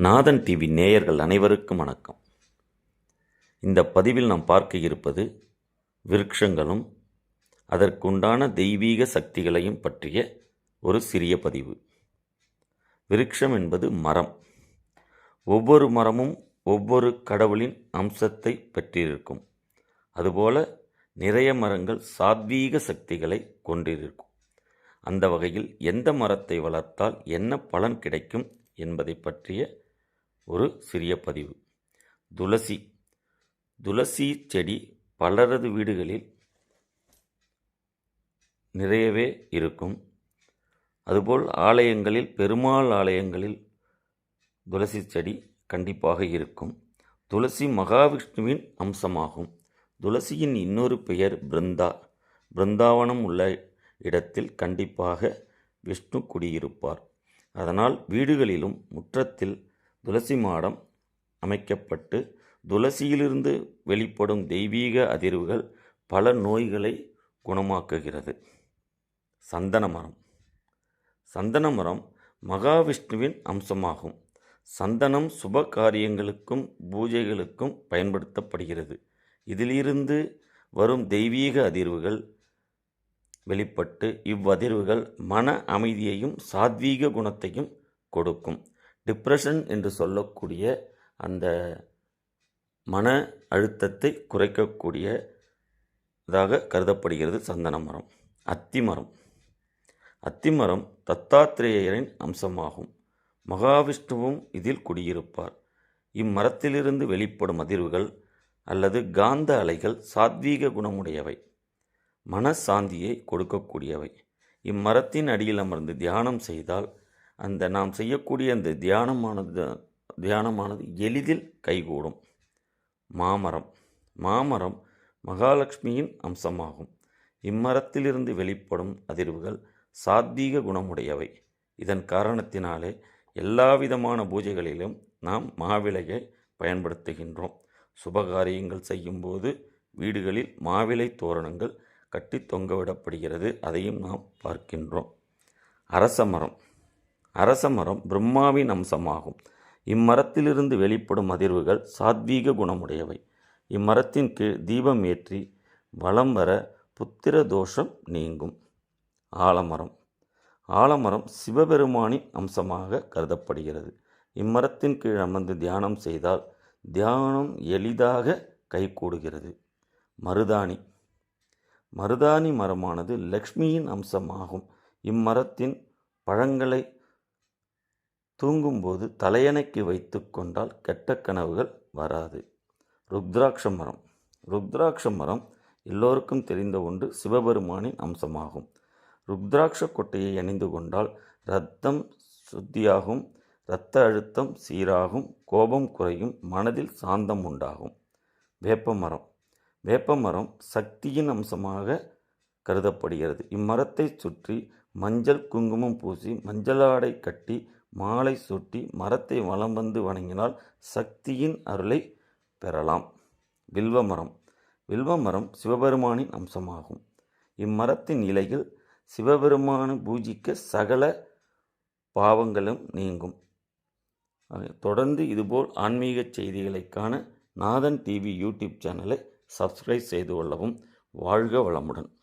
நாதன் TV நேயர்கள் அனைவருக்கும் வணக்கம். இந்த பதிவில் நாம் பார்க்க இருப்பது விருட்சங்களும் அதற்குண்டான தெய்வீக சக்திகளையும் பற்றிய ஒரு சிறிய பதிவு. விருட்சம் என்பது மரம். ஒவ்வொரு மரமும் ஒவ்வொரு கடவுளின் அம்சத்தை பெற்றிருக்கும். அதுபோல நிறைய மரங்கள் சாத்வீக சக்திகளை கொண்டிருக்கும். அந்த வகையில் எந்த மரத்தை வளர்த்தால் என்ன பலன் கிடைக்கும் என்பதை பற்றிய ஒரு சிறிய பதிவு. துளசி. துளசி செடி பலரது வீடுகளில் நிறையவே இருக்கும். அதுபோல் ஆலயங்களில் பெருமாள் ஆலயங்களில் துளசி செடி கண்டிப்பாக இருக்கும். துளசி மகாவிஷ்ணுவின் அம்சமாகும். துளசியின் இன்னொரு பெயர் பிருந்தா. பிருந்தாவனம் உள்ள இடத்தில் கண்டிப்பாக விஷ்ணு குடியிருப்பார். அதனால் வீடுகளிலும் முற்றத்தில் துளசி மாடம் அமைக்கப்பட்டு துளசியிலிருந்து வெளிப்படும் தெய்வீக அதிர்வுகள் பல நோய்களை குணமாக்குகிறது. சந்தன மரம். சந்தன மரம் மகாவிஷ்ணுவின் அம்சமாகும். சந்தனம் சுப காரியங்களுக்கும் பூஜைகளுக்கும் பயன்படுத்தப்படுகிறது. இதிலிருந்து வரும் தெய்வீக அதிர்வுகள் வெளிப்பட்டு இவ்வதிர்வுகள் மன அமைதியையும் சாத்வீக குணத்தையும் கொடுக்கும். டிப்ரெஷன் என்று சொல்லக்கூடிய அந்த மன அழுத்தத்தை குறைக்கக்கூடிய இதாக கருதப்படுகிறது சந்தன மரம் அத்திமரம் அத்திமரம் தத்தாத்திரேயரின் அம்சமாகும். மகாவிஷ்ணுவும் இதில் குடியிருப்பார். இம்மரத்திலிருந்து வெளிப்படும் அதிர்வுகள் அல்லது காந்த அலைகள் சாத்வீக குணமுடையவை. மனசாந்தியை கொடுக்கக்கூடியவை. இம்மரத்தின் அடியில் அமர்ந்து தியானம் செய்தால் அந்த நாம் செய்யக்கூடிய அந்த தியானமானது தியானமானது எளிதில் கைகூடும். மாமரம். மாமரம் மகாலட்சுமியின் அம்சமாகும். இம்மரத்திலிருந்து வெளிப்படும் அதிர்வுகள் சாத்வீக குணமுடையவை. இதன் காரணத்தினாலே எல்லாவிதமான பூஜைகளிலும் நாம் மாவிளையை பயன்படுத்துகின்றோம். சுபகாரியங்கள் செய்யும்போது வீடுகளில் மாவிலை தோரணங்கள் கட்டி தொங்கவிடப்படுகிறது. அதையும் நாம் பார்க்கின்றோம். அரச மரம். அரச மரம் பிரம்மாவின் அம்சமாகும். இம்மரத்திலிருந்து வெளிப்படும் அதிர்வுகள் சாத்வீக குணமுடையவை. இம்மரத்தின் கீழ் தீபம் ஏற்றி வலம் வர புத்திர தோஷம் நீங்கும். ஆலமரம். ஆலமரம் சிவபெருமானின் அம்சமாக கருதப்படுகிறது. இம்மரத்தின் கீழ் அமர்ந்து தியானம் செய்தால் தியானம் எளிதாக கைகூடுகிறது. மருதாணி. மருதாணி மரமானது லக்ஷ்மியின் அம்சமாகும். இம்மரத்தின் பழங்களை தூங்கும்போது தலையணைக்கு வைத்து கொண்டால் கெட்ட கனவுகள் வராது. ருத்ராட்ச மரம். ருத்ராட்ச மரம் எல்லோருக்கும் தெரிந்த ஒன்று சிவபெருமானின் அம்சமாகும். ருத்ராட்ச கொட்டையை அணிந்து கொண்டால் இரத்தம் சுத்தியாகும் இரத்த அழுத்தம் சீராகும் கோபம் குறையும் மனதில் சாந்தம் உண்டாகும். வேப்பமரம் வேப்பமரம் சக்தியின் அம்சமாக கருதப்படுகிறது. இம்மரத்தை சுற்றி மஞ்சள் குங்குமம் பூசி மஞ்சளாடை கட்டி மாலை சுட்டி மரத்தை வலம் வந்து வணங்கினால் சக்தியின் அருளை பெறலாம். வில்வமரம். வில்வமரம் சிவபெருமானின் அம்சமாகும். இம்மரத்தின் இலையில் சிவபெருமானை பூஜிக்க சகல பாவங்களும் நீங்கும். தொடர்ந்து இதுபோல் ஆன்மீக செய்திகளை காண நாதன் டிவி யூடியூப் சேனலை சப்ஸ்கிரைப் செய்து கொள்ளவும். வாழ்க வளமுடன்.